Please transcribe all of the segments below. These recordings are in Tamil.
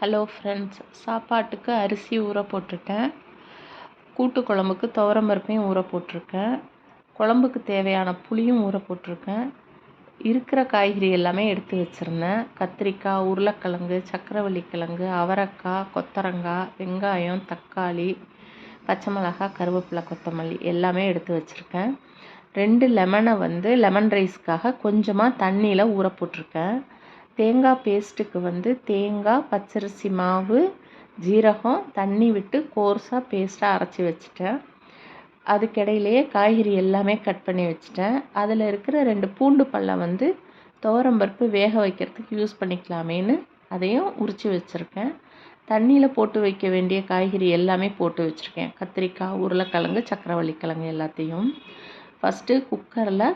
ஹலோ ஃப்ரெண்ட்ஸ் சாப்பாட்டுக்கு அரிசி ஊற போட்டுட்டேன். கூட்டு குழம்புக்கு துவரம்பருப்பையும் ஊற போட்டிருக்கேன். குழம்புக்கு தேவையான புளியும் ஊற போட்டிருக்கேன். இருக்கிற காய்கறி எல்லாமே எடுத்து வச்சுருந்தேன். கத்திரிக்காய் உருளைக்கிழங்கு சக்கரவள்ளி கிழங்கு அவரைக்காய் கொத்தரங்காய் வெங்காயம் தக்காளி பச்சை மிளகாய் கருவேப்பிலை கொத்தமல்லி எல்லாமே எடுத்து வச்சுருக்கேன். ரெண்டு லெமனை வந்து லெமன் ரைஸ்க்காக கொஞ்சமாக தண்ணியில் ஊற போட்டிருக்கேன். தேங்காய் பேஸ்ட்டுக்கு வந்து தேங்காய் பச்சரிசி மாவு ஜீரகம் தண்ணி விட்டு கோர்ஸாக பேஸ்ட்டாக அரைச்சி வச்சுட்டேன். அதுக்கிடையிலேயே காய்கறி எல்லாமே கட் பண்ணி வச்சுட்டேன். அதில் இருக்கிற ரெண்டு பூண்டு பல்லம் வந்து துவரம்பருப்பு வேக வைக்கிறதுக்கு யூஸ் பண்ணிக்கலாமேன்னு அதையும் உரித்து வச்சுருக்கேன். தண்ணியில் போட்டு வைக்க வேண்டிய காய்கறி எல்லாமே போட்டு வச்சுருக்கேன். கத்திரிக்காய் உருளைக்கிழங்கு சக்கரவள்ளி கிழங்கு எல்லாத்தையும் ஃபஸ்ட்டு குக்கரில்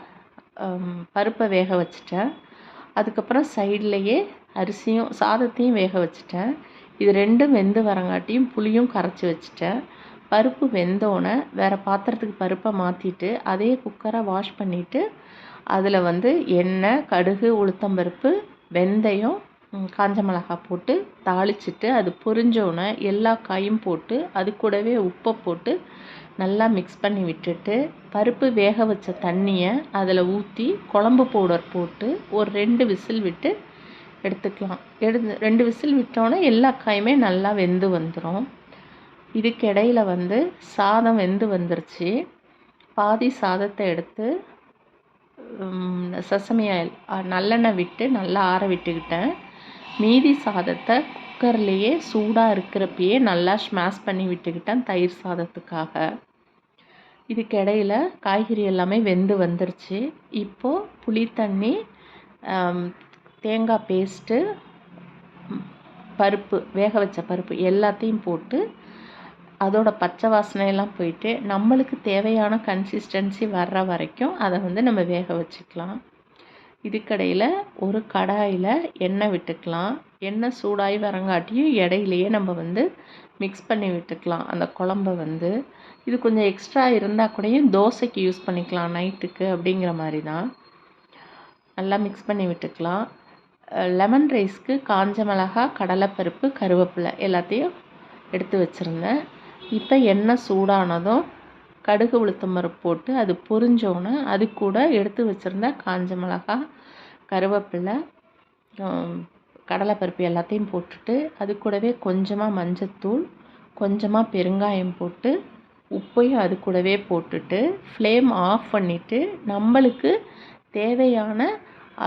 பருப்பை வேக வச்சுட்டேன். அதுக்கப்புறம் சைட்லேயே அரிசியும் சாதத்தையும் வேக வச்சுட்டேன். இது ரெண்டும் வெந்து வரங்காட்டியும் புளியும் கரைச்சி வச்சுட்டேன். பருப்பு வெந்தோடனே வேறு பாத்திரத்துக்கு பருப்பை மாற்றிட்டு அதே குக்கரை வாஷ் பண்ணிவிட்டு அதில் வந்து எண்ணெய் கடுகு உளுத்தம்பருப்பு வெந்தயம் காஞ்ச மிளகா போட்டு தாளிச்சிட்டு அது பொரிஞ்சோடனே எல்லா காயும் போட்டு அது கூடவே உப்பை போட்டு நல்லா மிக்ஸ் பண்ணி விட்டுட்டு பருப்பு வேக வச்ச தண்ணியை அதில் ஊற்றி குழம்பு பவுடர் போட்டு ஒரு ரெண்டு விசில் விட்டு எடுத்துக்கலாம். எடுத்து ரெண்டு விசில் விட்டோன்னே எல்லா காயுமே நல்லா வெந்து வந்துடும் இதுக்கிடையில் வந்து சாதம் வெந்து வந்துருச்சு. பாதி சாதத்தை எடுத்து சசமி ஆயில் நல்லெண்ணெய் விட்டு நல்லா ஆற விட்டுக்கிட்டேன். மீதி சாதத்தை குக்கர்லேயே சூடாக இருக்கிறப்பயே நல்லா ஸ்மாஷ் பண்ணி விட்டுக்கிட்டேன் தயிர் சாதத்துக்காக. இதுக்கு இடையில காய்கறி எல்லாமே வெந்து வந்துருச்சு. இப்போது புளி தண்ணி தேங்காய் பேஸ்ட்டு பருப்பு வேக வச்ச பருப்பு எல்லாத்தையும் போட்டு அதோட பச்சை வாசனையெல்லாம் போயிட்டு நம்மளுக்கு தேவையான கன்சிஸ்டன்சி வர்ற வரைக்கும் அதை வந்து நம்ம வேக வச்சுக்கலாம். இதுக்கடையில் ஒரு கடாயில் எண்ணெய் விட்டுக்கலாம். எண்ணெய் சூடாகி வரங்காட்டியும் இடையிலையே நம்ம வந்து மிக்ஸ் பண்ணி விட்டுக்கலாம். அந்த குழம்ப வந்து. இது கொஞ்சம் எக்ஸ்ட்ரா இருந்தால் கூடயும் தோசைக்கு யூஸ் பண்ணிக்கலாம். நைட்டுக்கு அப்படிங்கிற மாதிரி தான் நல்லா மிக்ஸ் பண்ணி விட்டுக்கலாம். லெமன் ரைஸ்க்கு காஞ்ச மிளகா கடலைப்பருப்பு கருவேப்பிலை எல்லாத்தையும் எடுத்து வச்சுருந்தேன். இப்போ எண்ணெய் சூடானதும் கடுகு உளுத்தம் பருப்பு போட்டு அது பொரிஞ்சோன்னே அது கூட எடுத்து வச்சுருந்த காஞ்ச மிளகா கருவேப்பிலை கடலைப்பருப்பு எல்லாத்தையும் போட்டுட்டு அது கூடவே கொஞ்சமாக மஞ்சத்தூள் கொஞ்சமாக பெருங்காயம் போட்டு உப்பையும் அது கூடவே போட்டுட்டு ஃப்ளேம் ஆஃப் பண்ணிவிட்டு நம்மளுக்கு தேவையான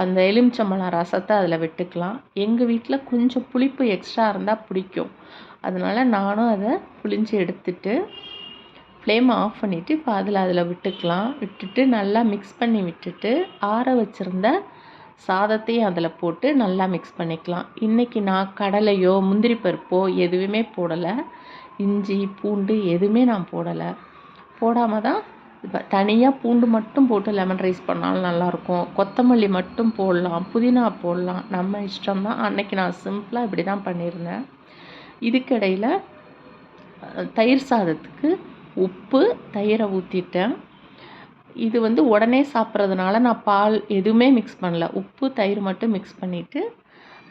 அந்த எலுமிச்சம்பழம் ரசத்தை அதில் விட்டுக்கலாம். எங்கள் வீட்டில் கொஞ்சம் புளிப்பு எக்ஸ்ட்ரா இருந்தால் பிடிக்கும். அதனால் நானும் அதை புளிஞ்சு எடுத்துட்டு ஃப்ளேம் ஆஃப் பண்ணிவிட்டு இப்போ அதில் அதில் விட்டுக்கலாம். விட்டுட்டு நல்லா மிக்ஸ் பண்ணி விட்டுட்டு ஆற வச்சுருந்த சாதத்தையும் அதில் போட்டு நல்லா மிக்ஸ் பண்ணிக்கலாம். இன்றைக்கி நான் கடலையோ முந்திரி பருப்போ எதுவுமே போடலை. இஞ்சி பூண்டு எதுவுமே நான் போடலை. போடாமல் தான் இப்போ தனியாக பூண்டு மட்டும் போட்டு லெமன் ரைஸ் பண்ணாலும் நல்லாயிருக்கும். கொத்தமல்லி மட்டும் போடலாம். புதினா போடலாம். நம்ம இஷ்டம் தான். நான் சிம்பிளாக இப்படி தான் பண்ணியிருந்தேன். இதுக்கிடையில் தயிர் சாதத்துக்கு உப்பு தயிரை ஊற்றிட்டேன் இது வந்து உடனே சாப்பிட்றதுனால நான் பால் எதுவுமே மிக்ஸ் பண்ணல. உப்பு தயிர் மட்டும் மிக்ஸ் பண்ணிவிட்டு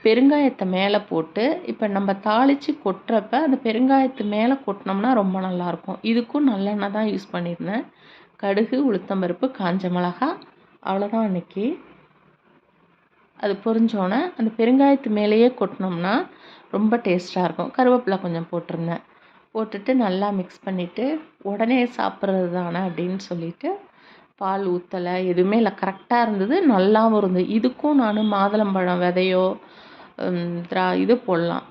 பெருங்காயத்தை மேலே போட்டு இப்போ நம்ம தாளித்து கொட்டுறப்ப அந்த பெருங்காயத்து மேலே கொட்டினோம்னா ரொம்ப நல்லாயிருக்கும். இதுக்கும் நல்லெண்ணெய் தான் யூஸ் பண்ணியிருந்தேன். கடுகு உளுத்தம்பருப்பு காஞ்ச மிளகா அவ்வளோதான் அன்றைக்கி அது பொரிஞ்சோன்னே அந்த பெருங்காயத்து மேலேயே கொட்டினோம்னா ரொம்ப டேஸ்ட்டாக இருக்கும். கருவேப்பிலை கொஞ்சம் போட்டிருந்தேன். போட்டுட்டு நல்லா மிக்ஸ் பண்ணிவிட்டு உடனே சாப்பிட்றது தானே அப்படின்னு சொல்லிவிட்டு பால் ஊற்றலை எதுவுமே இல்லை. கரெக்டாக இருந்தது நல்லாவும் இருந்தது. இதுக்கும் நான் மாதுளம்பழம் விதையோ திரா இது போடலாம்.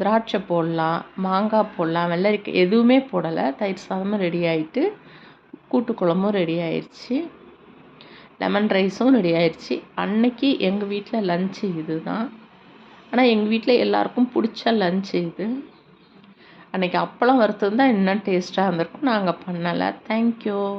திராட்சை போடலாம் மாங்காய் போடலாம் வெள்ளரிக்காய் எதுவுமே போடலை. தயிர் சாதமும் ரெடி ஆகிட்டு கூட்டு குழம்பும் ரெடி ஆயிடுச்சு லெமன் ரைஸும் ரெடி ஆயிடுச்சு அன்னைக்கு எங்கள் வீட்டில் லஞ்சு இது தான் ஆனால் எங்கள் வீட்டில் எல்லாருக்கும் பிடிச்ச லஞ்சு இது. அன்றைக்கி அப்பளம் வறுத்திருந்தால் இன்னும் டேஸ்ட்டாக இருந்திருக்கும். நாங்கள் பண்ணலை. தேங்க்யூ